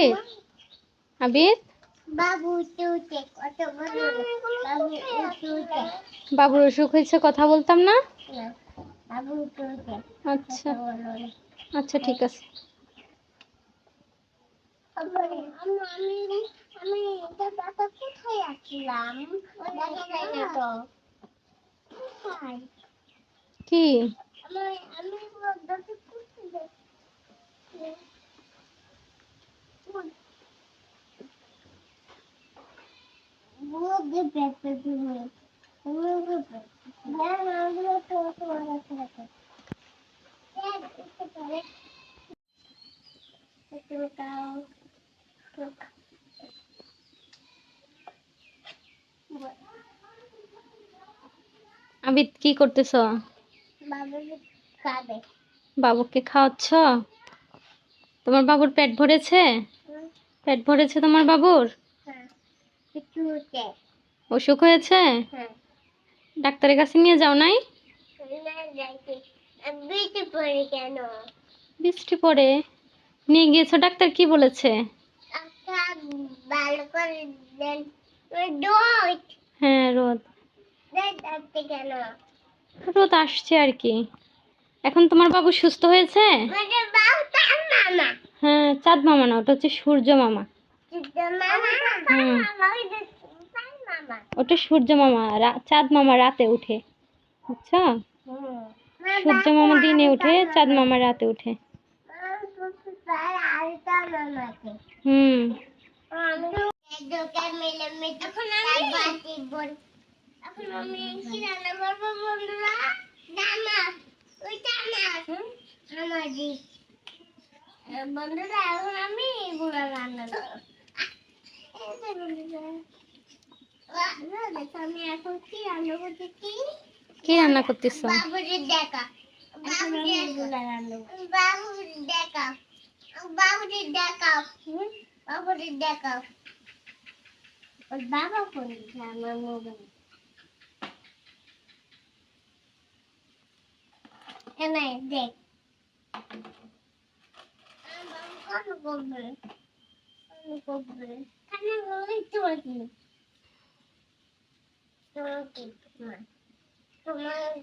আবির? আবির? বাবুর অসুখ হয়েছে কথা বলতাম না? আচ্ছা। আচ্ছা ঠিক আছে। আমি আমি আমি এটা দাদা কোথায় আসলাম দেখা যায় না তো কোথায় কি আমি আমি দাদা কোথায় যাচ্ছি? মুরগি পেটে দিবে মুরগি পেটে না না ওগুলো তো তোমার কাছে রাখো দেখ, একটু পরে একটু খাও একটু খাও। আবির কি করতেছ? বাবুকে খাওয়াচ্ছ? তোমার বাবুর পেট ভরেছে? পেট ভরেছে তোমার বাবুর? হ্যাঁ। অসুখ হয়েছে? হ্যাঁ। ডাক্তারের কাছে নিয়ে যাও নাই? বৃষ্টি পড়ে নিয়ে গিয়েছো? ডাক্তার কি বলেছে? ডোট হ্যাঁ রোদ। রোদ আসছে আর কি। এখন তোমার বাবু সুস্থ হয়েছে? মানে হ্যাঁ চাঁদ মামা না ওটা হচ্ছে সূর্য মামা। হুম। মামা ওই যে তার মামা ওটা সূর্য মামা চাঁদ মামা রাতে উঠে। বুঝছ সূর্য মামা দিনে উঠে চাঁদ মামা রাতে উঠে। হুম। বন্ধুরা? এখন আমি এগুলো রান্না করব এই যে বন্ধুরা, আহ, না, দেখো, আমি এখন কি রান্না করছি কি? রান্না করতেছো? বাবুরে দেখা। বাবুরে বাবুরে দেখা। বাবুরে দেখা। বাবুরে দেখা। ওর বাবা ফোন আমার মোবাইল। এনে দেখ বাবু কত করবে কি তোমার কি তোমার তোমার